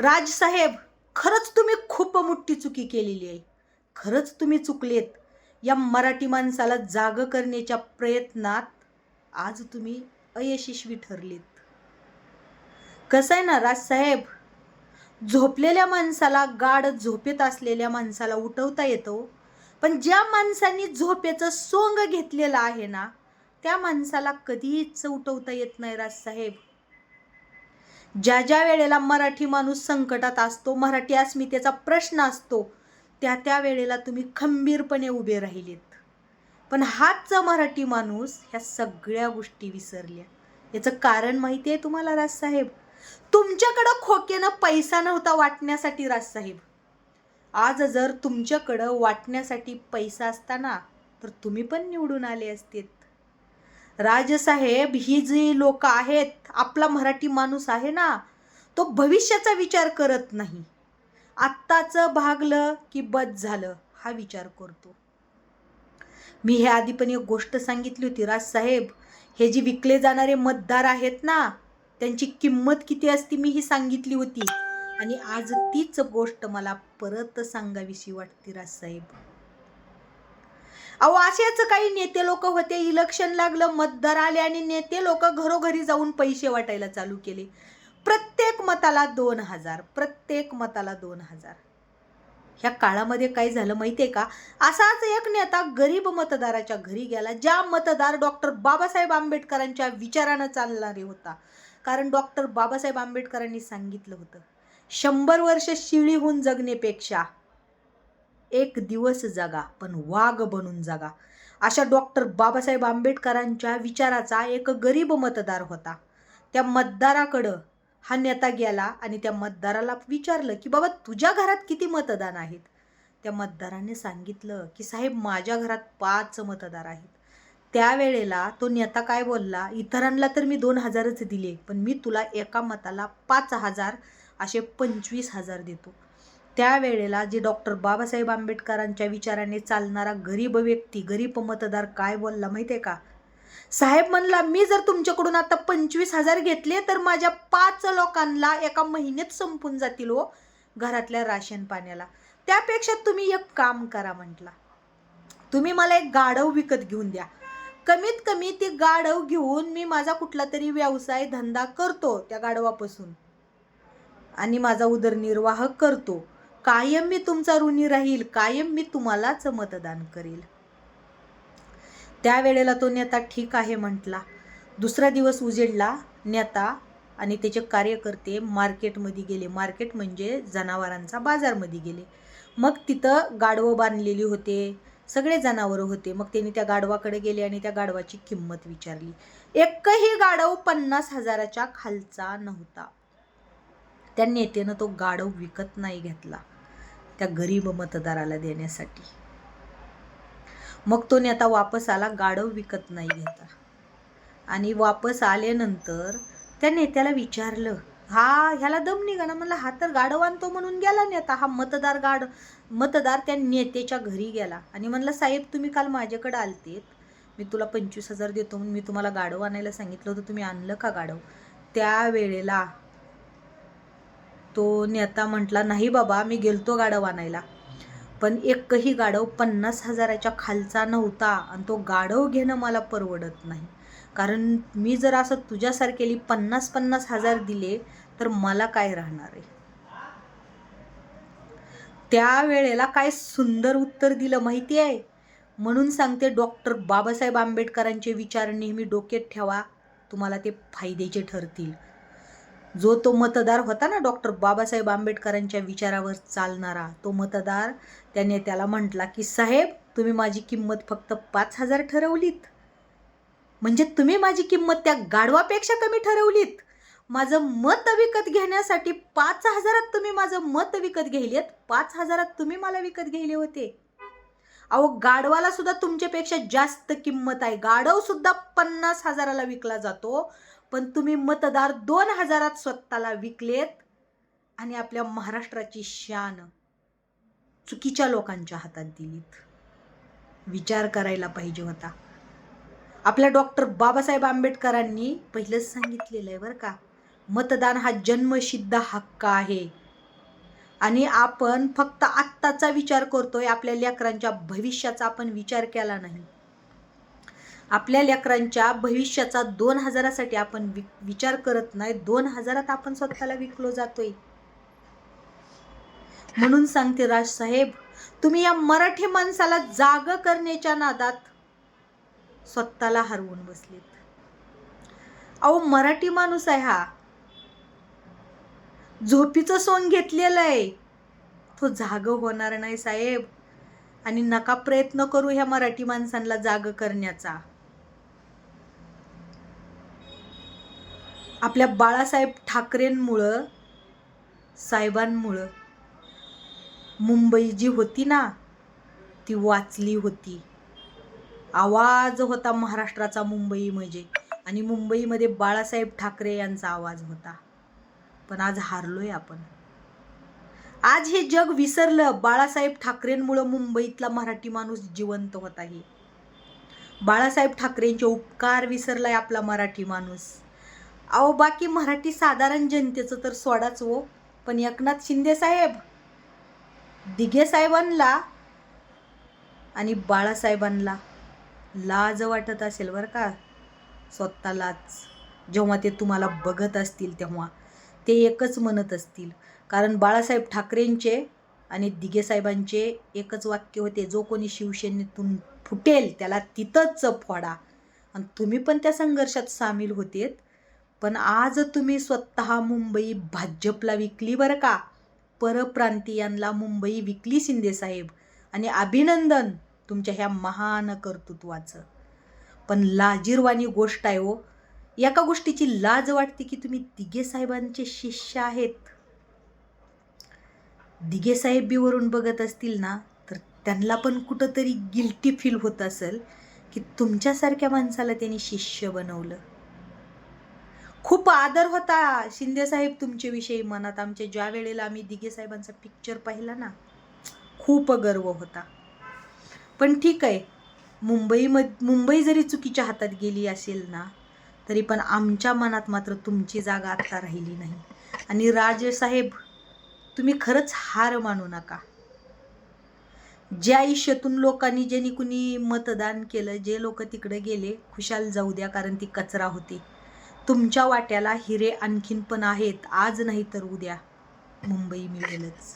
राजसाहेब खरंच तुम्ही खूप मोठी चुकी केलेली आहे. खरंच तुम्ही चुकलेत. या मराठी माणसाला जाग करण्याच्या प्रयत्नात आज तुम्ही अयशस्वी ठरलेत. कसं आहे ना राजसाहेब? झोपलेल्या माणसाला गाढ झोपेत असलेल्या माणसाला उठवता येतो. पण ज्या माणसांनी झोपेचं सोंग घेतलेलं आहे ना त्या माणसाला कधीच उठवता येत नाही राजसाहेब. ज्या ज्या वेळेला मराठी माणूस संकटात असतो मराठी अस्मितेचा प्रश्न असतो त्या त्या वेळेला तुम्ही खंबीरपणे उभे राहिलेत. पण हाच मराठी माणूस ह्या सगळ्या गोष्टी विसरल्या. याचं कारण माहिती आहे तुम्हाला राजसाहेब तुमच्याकडं खोक्यानं पैसा नव्हता वाटण्यासाठी राजसाहेब आज जर तुमच्याकडं वाटण्यासाठी पैसा असताना तर तुम्ही पण निवडून आले असतेत. राजसाहेब ही जी लोक आहेत आपला मराठी माणूस आहे ना तो भविष्याचा विचार करत नाही. आत्ताचं भागलं की बद झालं हा विचार करतो. मी हे आधी पण एक गोष्ट सांगितली होती राजसाहेब हे जे विकले जाणारे मतदार आहेत ना त्यांची किंमत किती असती मी ही सांगितली होती. आणि आज तीच गोष्ट मला परत सांगावीशी वाटते राजसाहेब. अहो असेच काही नेते लोक होते. इलेक्शन लागलं मतदार आले आणि नेते लोक घरोघरी जाऊन पैसे वाटायला चालू केले. प्रत्येक मताला दोन हजार प्रत्येक मताला दोन हजार. ह्या काळामध्ये काय झालं माहितीये का? असाच एक नेता गरीब मतदाराच्या घरी गेला ज्या मतदार डॉक्टर बाबासाहेब आंबेडकरांच्या विचारानं चालणारे होता. कारण डॉक्टर बाबासाहेब आंबेडकरांनी सांगितलं होतं शंभर वर्ष शिळीहून जगण्यापेक्षा एक दिवस जगा पण वाघ बनून जगा. अशा डॉक्टर बाबासाहेब आंबेडकरांच्या विचाराचा एक गरीब मतदार होता. त्या मतदाराकडं हा नेता गेला आणि त्या मतदाराला विचारलं की बाबा तुझ्या घरात किती मतदान आहेत? त्या मतदाराने सांगितलं की साहेब माझ्या घरात पाच मतदार आहेत. त्यावेळेला तो नेता काय बोलला इतरांना तर मी दोन हजारच दिले पण मी तुला एका मताला पाच हजार असे पंचवीस हजार देतो. त्यावेळेला जे डॉक्टर बाबासाहेब आंबेडकरांच्या विचाराने चालणारा गरीब व्यक्ती गरीब मतदार काय बोलला माहिती आहे का? साहेब म्हणला मी जर तुमच्याकडून आता पंचवीस हजार घेतले तर माझ्या पाच लोकांना एका महिन्यात संपून जातील हो घरातल्या राशन पाण्याला. त्यापेक्षा तुम्ही एक काम करा म्हटला. तुम्ही मला एक गाढव विकत घेऊन द्या. कमीत कमी ती गाढव घेऊन मी माझा कुठला तरी व्यवसाय धंदा करतो त्या गाढवापासून. आणि माझा उदरनिर्वाह करतो. कायम मी तुमचा ऋणी राहील कायम मी तुम्हालाच मतदान करेल. त्यावेळेला तो नेता ठीक आहे म्हटला. दुसरा दिवस उजेडला नेता आणि त्याचे कार्यकर्ते मार्केटमध्ये गेले. मार्केट म्हणजे जनावरांचा बाजारमध्ये गेले. मग तिथं गाढवं बांधलेली होते. सगळे जनावरं होते. मग त्यांनी त्या गाढवाकडे गेले आणि त्या गाढवाची किंमत विचारली. एकही गाढव पन्नास हजाराच्या खालचा नव्हता. त्या नेत्यानं तो गाढव विकत नाही घेतला त्या गरीब मतदाराला देण्यासाठी. मग तो नेता वापस आला गाढव विकत नाही घेता. आणि वापस आल्यानंतर त्या नेत्याला विचारलं हा ह्याला दम निघाला म्हणला हा तर गाढव आणतो म्हणून गेला नेता. हा मतदार गाढ मतदार त्या नेत्याच्या घरी गेला. आणि म्हणलं साहेब तुम्ही काल माझ्याकडे आलतेत. मी तुला पंचवीस हजार देतो म्हणून मी तुम्हाला गाढव आणायला सांगितलं होतं. तुम्ही आणलं का गाढव? त्यावेळेला तो नेता म्हटला नाही बाबा मी गेलतो गाढव आणायला पण एकही गाढव पन्नास हजाराच्या खालचा नव्हता आणि तो गाढव घेणं मला परवडत नाही. कारण मी जर असं तुझ्यासारखेली पन्नास पन्नास हजार दिले तर मला काय राहणार आहे? त्यावेळेला काय सुंदर उत्तर दिलं माहिती आहे? म्हणून सांगते डॉक्टर बाबासाहेब आंबेडकरांचे विचार नेहमी डोक्यात ठेवा तुम्हाला ते फायद्याचे ठरतील. जो तो मतदार होता ना डॉक्टर बाबासाहेब आंबेडकरांच्या विचारावर चालणारा तो मतदार त्याने त्याला म्हटला की साहेब तुम्ही माझी किंमत फक्त पाच हजार ठरवलीत. म्हणजे तुम्ही माझी किंमत त्या गाढवापेक्षा कमी ठरवलीत. माझं मत विकत घेण्यासाठी पाच हजारात तुम्ही माझं मत विकत घेलेत पाच हजारात तुम्ही मला विकत घेले होते. अहो गाढवाला सुद्धा तुमच्यापेक्षा जास्त किंमत आहे. गाढव सुद्धा पन्नास हजाराला विकला जातो. पण तुम्ही मतदार दोन हजारात स्वतःला विकलेत आणि आपल्या महाराष्ट्राची शान चुकीच्या लोकांच्या हातात दिलीत. विचार करायला पाहिजे होता. आपल्या डॉक्टर बाबासाहेब आंबेडकरांनी पहिलंच सांगितलेलं आहे बरं का मतदान हा जन्मसिद्ध हक्क आहे. आणि आपण फक्त आत्ताचा विचार करतोय आपल्या लेकरांच्या भविष्याचा आपण विचार केला नाही. आपल्या लेकरांच्या भविष्याचा दोन हजारासाठी आपण विचार करत नाही. दोन हजारात आपण स्वतःला विकलो जातोय. म्हणून सांगते राजसाहेब तुम्ही या मराठी माणसाला जाग करण्याच्या नादात स्वतःला हरवून बसलेत. अहो मराठी माणूस आहे हा. झोपीचं सोंग घेतलेलं आहे. तो जाग होणार नाही साहेब. आणि नका प्रयत्न करू ह्या मराठी माणसांना जाग करण्याचा. आपल्या बाळासाहेब ठाकरेंमुळं साहेबांमुळं. मुंबई जी होती ना ती वाचली होती. आवाज होता महाराष्ट्राचा मुंबई म्हणजे आणि मुंबईमध्ये बाळासाहेब ठाकरे यांचा आवाज होता. पण आज हारलोय आपण. आज हे जग विसरलं बाळासाहेब ठाकरेंमुळं मुंबईतला मराठी माणूस जिवंत होता हे बाळासाहेब ठाकरेंचे उपकार विसरलाय आपला मराठी माणूस. अहो बाकी मराठी साधारण जनतेचं तर सोडाच हो. पण एकनाथ शिंदे साहेब दिघे साहेबांना आणि बाळासाहेबांना लाज वाटत असेल बरं का. स्वतःलाच. जेव्हा ते तुम्हाला बघत असतील तेव्हा. ते एकच म्हणत असतील. कारण बाळासाहेब ठाकरेंचे आणि दिघेसाहेबांचे एकच वाक्य होते जो कोणी शिवसेनेतून फुटेल त्याला तिथंच फोडा. आणि तुम्ही पण त्या संघर्षात सामील होतेत. पण आज तुम्ही स्वतः मुंबई भाजपला विकली बरं का? परप्रांतीयांना मुंबई विकली शिंदेसाहेब आणि अभिनंदन तुमच्या ह्या महान कर्तृत्वाचं. पण लाजीरवाणी गोष्ट आहे हो. एका गोष्टीची लाज वाटते की तुम्ही दिगे साहेबांचे शिष्य आहेत. दिगे साहेब वरून बघत असतील ना तर त्यांना पण कुठंतरी गिल्टी फील होत असेल की तुमच्यासारख्या माणसाला त्यांनी शिष्य बनवलं. खूप आदर होता शिंदे साहेब तुमच्याविषयी मनात. आमच्या ज्या वेळेला आम्ही दिघे साहेबांचा पिक्चर पाहिला ना खूप गर्व होता. पण ठीक आहे मुंबई मुंबई जरी चुकीच्या हातात गेली असेल ना तरी पण आमच्या मनात मात्र तुमची जागा आत्ता राहिली नाही. आणि राजेसाहेब तुम्ही खरंच हार मानू नका. ज्या आयुष्यातून लोकांनी ज्यांनी कुणी मतदान केलं जे लोक तिकडे गेले खुशाल जाऊ द्या कारण ती कचरा होती. तुमच्या वाट्याला हिरे आणखीन पण आहेत. आज नाही तर उद्या. मुंबई मिळेलच.